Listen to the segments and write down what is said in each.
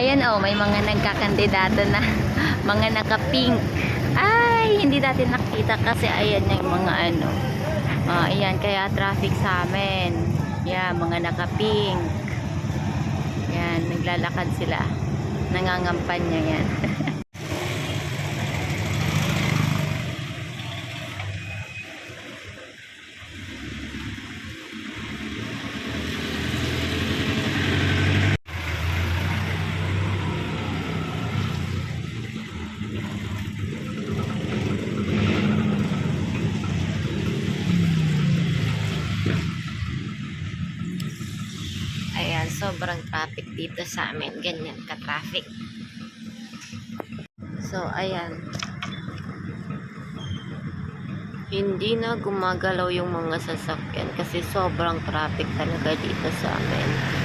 Ayan oh, may mga nagkakandidato na mga naka-pink. Ay, hindi dati nakita kasi ayan yung mga ano. Ah, ayan, kaya traffic sa amin. Yan, mga naka-pink. Yan, naglalakad sila. Nangangampanya yan. Ayan, sobrang traffic dito sa amin. Ganyan ka-traffic. So, ayan. Hindi na gumagalaw yung mga sasakyan kasi sobrang traffic talaga dito sa amin.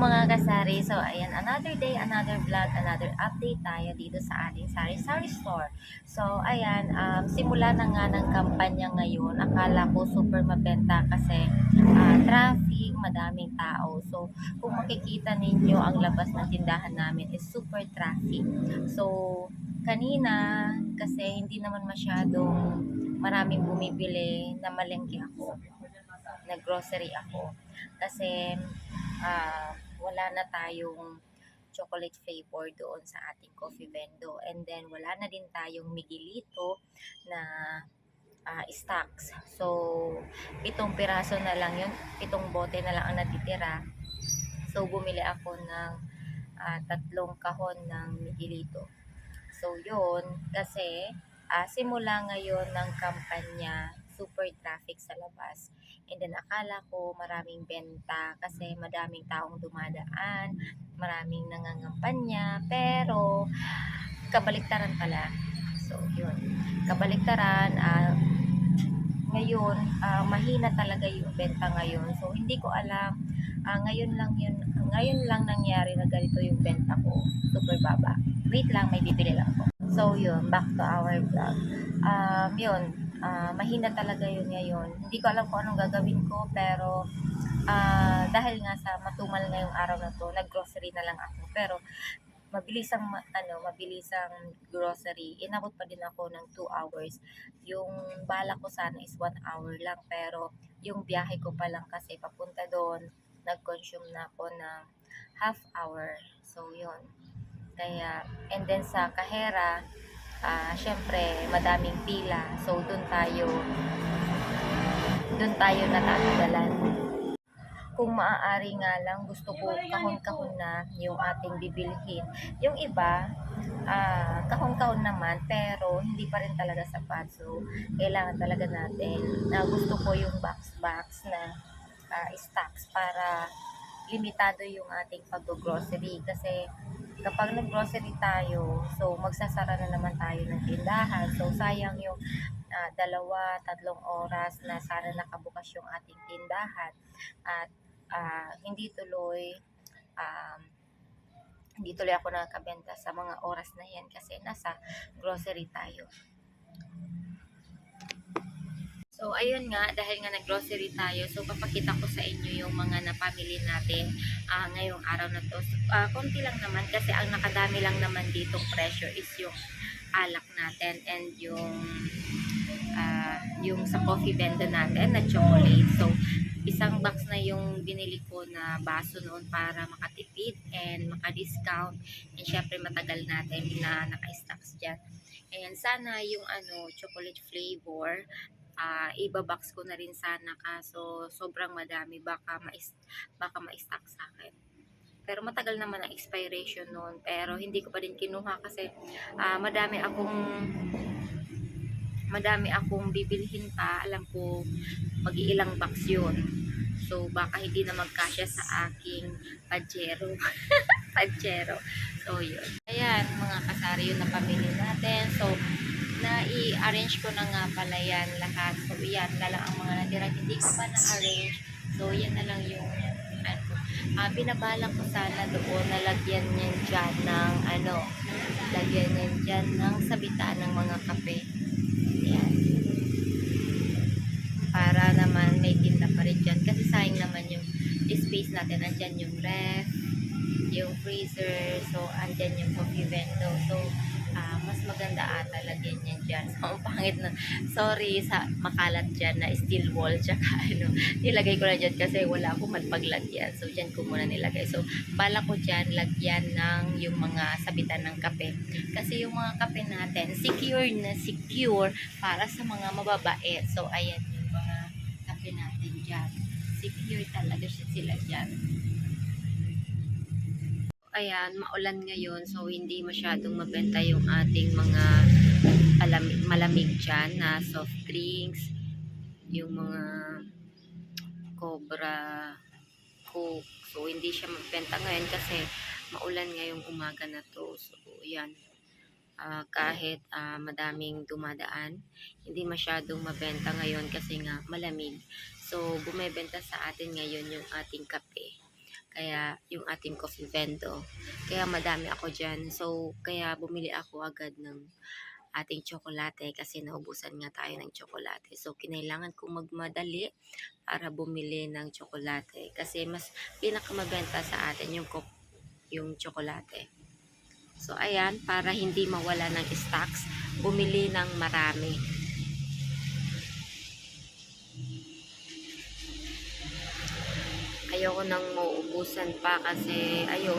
Mga kasari. So, ayan, another day, another vlog, another update tayo dito sa ating Sari Sari Store. So, ayan, um, simula na nga ng kampanya ngayon. Akala ko super mabenta kasi ah, traffic, madaming tao. So, kung makikita ninyo, ang labas ng tindahan namin is super traffic. So, kanina, kasi hindi naman masyadong maraming bumibili na malengke ako. Nag-grocery ako. Kasi, ah, wala na tayong chocolate flavor doon sa ating coffee vendo. And then, wala na din tayong Miguelito na ah, stocks. So, pitong piraso na lang yun. Pitong bote na lang ang natitira. So, bumili ako ng ah, tatlong kahon ng Miguelito. So, yun. Kasi, ah, simula ngayon ng kampanya, super traffic sa labas. And then akala ko maraming benta kasi madaming taong dumadaan, maraming nangangampanya, pero kabaliktaran pala. So, yun. Kabaliktaran, ah, ngayon, ah, mahina talaga yung benta ngayon. So, hindi ko alam, ah, ngayon lang yun, ngayon lang nangyari na ganito yung benta ko. Super baba. Wait lang, may bibili lang ako. So, yun, back to our vlog. Um, yun, ah, mahina talaga yun ngayon. Hindi ko alam kung anong gagawin ko, pero ah, dahil nga sa matumal ngayong araw na to, nag-grocery na lang ako. Pero, mabilis ang ano, mabilis ang grocery. Inabot pa din ako ng 2 hours. Yung bala ko sana is 1 hour lang, pero yung biyahe ko pa lang kasi papunta doon, nag-consume na ako ng half hour. So, yun. Kaya, and then sa kahera, ah syempre, madaming pila. So, doon tayo, doon tayo natatagalan. kung maaari nga lang gusto ko kahon-kahon na yung ating bibilhin. Yung iba, ah, kahon-kahon naman pero hindi pa rin talaga sapat. So, kailangan talaga natin na gusto ko yung box-box na ah, stocks para limitado yung ating pag-grocery kasi kapag nag-grocery tayo, so magsasara na naman tayo ng tindahan. So sayang yung ah, dalawa, tatlong oras na sana nakabukas yung ating tindahan at ah, hindi tuloy um, hindi tuloy ako nakakabenta sa mga oras na yan kasi nasa grocery tayo. So, ayun nga, dahil nga nag-grocery tayo, so papakita ko sa inyo yung mga napamili natin ah, ngayong araw na to. So, ah, konti lang naman kasi ang nakadami lang naman ditong presyo is yung alak natin and yung ah, yung sa coffee bendo natin na chocolate. So, isang box na yung binili ko na baso noon para makatipid and maka-discount and syempre matagal natin na naka-stocks dyan. Ayan, sana yung ano, chocolate flavor, ah ibabox ko na rin sana kaso sobrang madami baka ma baka ma-stock sa akin. Pero matagal naman ang expiration noon pero hindi ko pa din kinuha kasi ah, madami akong madami akong bibilhin pa. Alam ko mag-iilang box yun. So baka hindi na magkasya sa aking pajero. pajero. So yun. Ayan mga kasari yun na pamili natin. So na-i-arrange ko na nga pala yan lahat. So, yan na lang ang mga natira. Hindi ko pa na-arrange. So, yan na lang yung ano. Ah, binabalak ko sana doon na lagyan niyan dyan ng ano, lagyan niyan dyan ng sabitan ng mga kape. Yan. Para naman may tinda pa rin dyan. Kasi sayang naman yung space natin. Andyan yung ref, yung freezer. So, andyan yung coffee vendo. So, mas maganda ata lagyan yan dyan. So, ang pangit na, sorry sa makalat dyan na steel wall, tsaka ano, nilagay ko na dyan kasi wala akong magpaglagyan. So, dyan ko muna nilagay. So, bala ko dyan, lagyan ng yung mga sabitan ng kape. Kasi yung mga kape natin, secure na secure para sa mga mababait. So, ayan yung mga kape natin dyan. Secure talaga siya sila dyan ayan, maulan ngayon so hindi masyadong mabenta yung ating mga alamig, malamig dyan na soft drinks, yung mga cobra, coke. So hindi siya mabenta ngayon kasi maulan ngayong umaga na to. So yan, Ah, kahit ah, madaming dumadaan, hindi masyadong mabenta ngayon kasi nga malamig. So bumebenta sa atin ngayon yung ating kape kaya yung ating coffee vendo. Kaya madami ako dyan. So, kaya bumili ako agad ng ating tsokolate kasi naubusan nga tayo ng tsokolate. So, kinailangan kong magmadali para bumili ng tsokolate kasi mas pinakamabenta sa atin yung, yung tsokolate. So, ayan, para hindi mawala ng stocks, bumili ng marami. Ayoko nang mauubusan pa kasi ayun